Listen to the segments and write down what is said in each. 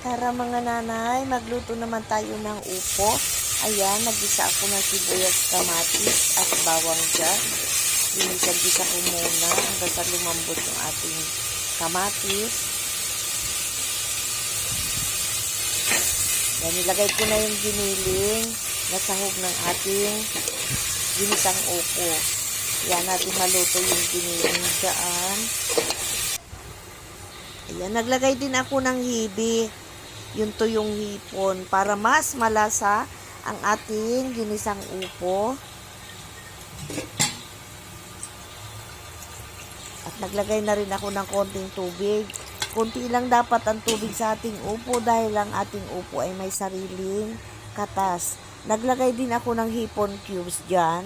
Tara mga nanay, magluto naman tayo ng upo. Ayan, nagisa ako ng sibuyas, kamatis at bawang dyan. Ginisa-gisa ko muna hanggang sa lumambot yung ating kamatis. Yan, nilagay ko na yung giniling na sahog ng ating ginisang upo. Yan, natin maluto yung giniling dyan. Ayan, naglagay din ako ng hibi. Yung tuyong hipon para mas malasa ang ating ginisang upo. At naglagay na rin ako ng konting tubig. Kunti lang dapat ang tubig sa ating upo dahil ang ating upo ay may sariling katas. Naglagay din ako ng hipon cubes dyan.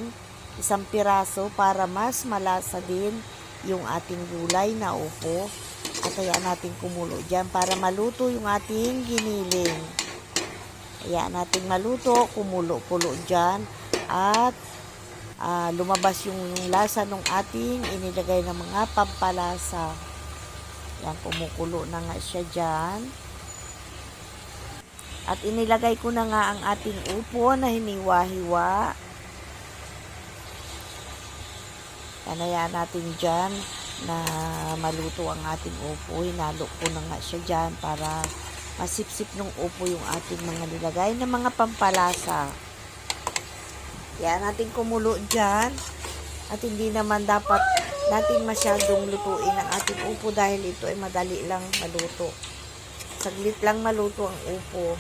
Isang piraso para mas malasa din yung ating gulay na upo. Kaya natin kumulo dyan para maluto yung ating giniling. Kaya natin maluto, kumulo-kulo dyan. At ah, lumabas yung lasa ng ating inilagay ng mga pampalasa. Yan, kumukulo na nga siya dyan. At inilagay ko na nga ang ating upo na hiniwa-hiwa. Kanaya natin dyan na maluto ang ating upo. Hinalo ko na nga siya dyan para masipsip ng upo yung ating mga nilagay na mga pampalasa. Yan natin kumulo dyan. At hindi naman dapat natin masyadong lutuin ang ating upo dahil ito ay madali lang maluto. Saglit lang maluto ang upo.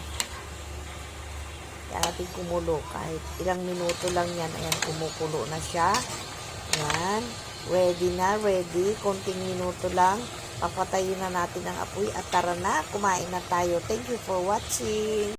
Kaya natin kumulo kahit ilang minuto lang yan. Ayan, kumukulo na siya. Ayan. Ready na, ready. Konting minuto lang. Papatayin na natin ang apoy at tara na, kumain na tayo. Thank you for watching.